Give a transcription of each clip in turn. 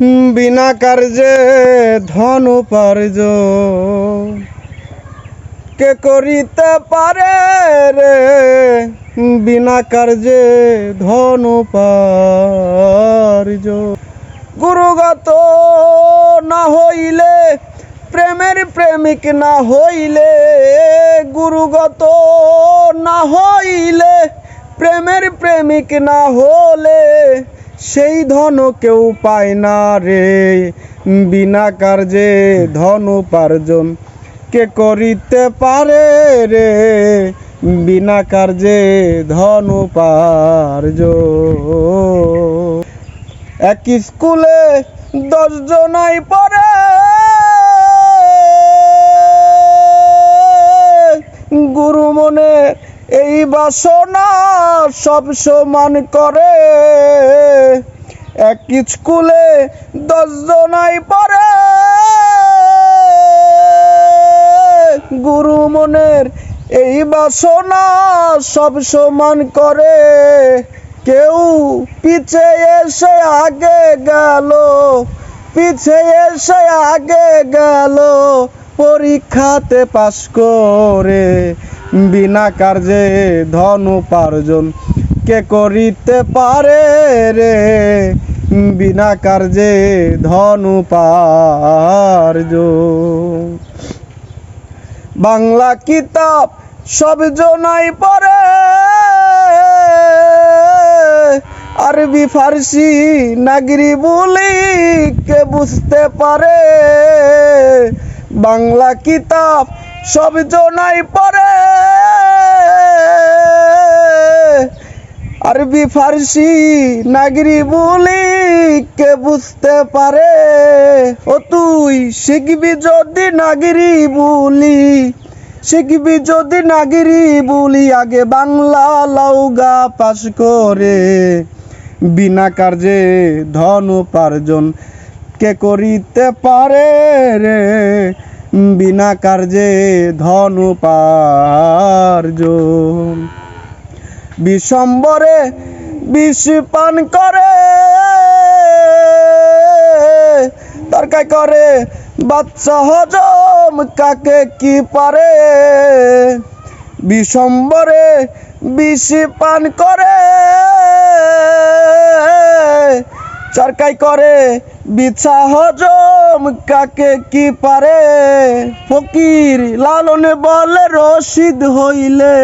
বিনা কার্যে ধন উপার্জ। কে করিতে পারে রে বিনা কার্যে ধন উপার্জ? গুরুগত না হইলে, প্রেমের প্রেমিক না হইলে, গুরুগত না হইলে, প্রেমের প্রেমিক না হলে সেই ধন কেউ পায় না রে। বিনা কার্যে ধন উপার্জন কে করিতে পারে রে? বিনা কার্যে ধন উপার্জন এক স্কুলে দশ জনাই পড়ে। গুরু মনে এই বাসনা সব সমান করে। এক স্কুলে দশ জনাই পড়ে। গুরু মনের এই বাসনা সব সমান করে। কেউ পিছে এসে আগে গেল, পিছে এসে আগে গেল, পরীক্ষাতে পাশ করে। বিনা কার্যে ধন উপার্জন কে করিতে পারে রে? বিনা কার্যে ধন উপার্জন বাংলা কিতাব সব জনাই পড়ে। আরবি, ফার্সি, নাগরি বলি কে বুঝতে পারে? বাংলা কিতাব সব জনাই পড়ে। আরবি, ফার্সি, নাগরি বলি কে বুঝতে পারে? ও তুই শিখবি যদি নাগরি বলি, শিখবি যদি নাগরি বলি, আগে বাংলা লাউগা পাশ করে। বিনা কার্যে ধন উপার্জন কে করিতে পারে রে? বিনা কার্যে ধন উপার্জন। বিশ্বম্বরে বিষ করে। তরকাই করে বাচ্চা হজম কাকে কি পারে? বিশ্বম্বরে বিষ করে। চরকাই করে বিছা হজম কাকে কি পারে? ফকির লালনে বলে রশিদ হইলে।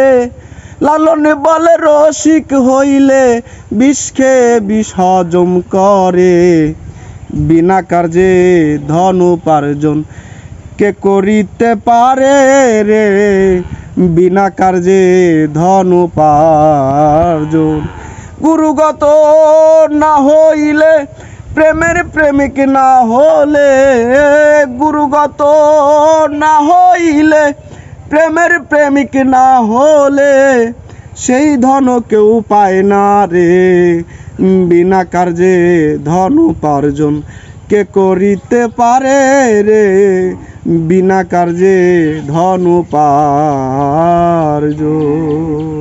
লালনে বলে রসিক হইলে বিষ খেয়ে বিষ হজম করে। বিনা কার্যে ধন উপার্জন কে করিতে পারে রে? বিনা কার্যে ধন উপার্জন। গুরুগত না হইলে, প্রেমের প্রেমিক না হলে, গুরুগত না হইলে প্রেমের প্রেমিক না হলে সেই ধন কেউ পায় না রে। বিনা কার্যে ধন উপার্জন কে করিতে পারে রে? বিনা কার্যে ধন উপার্জন।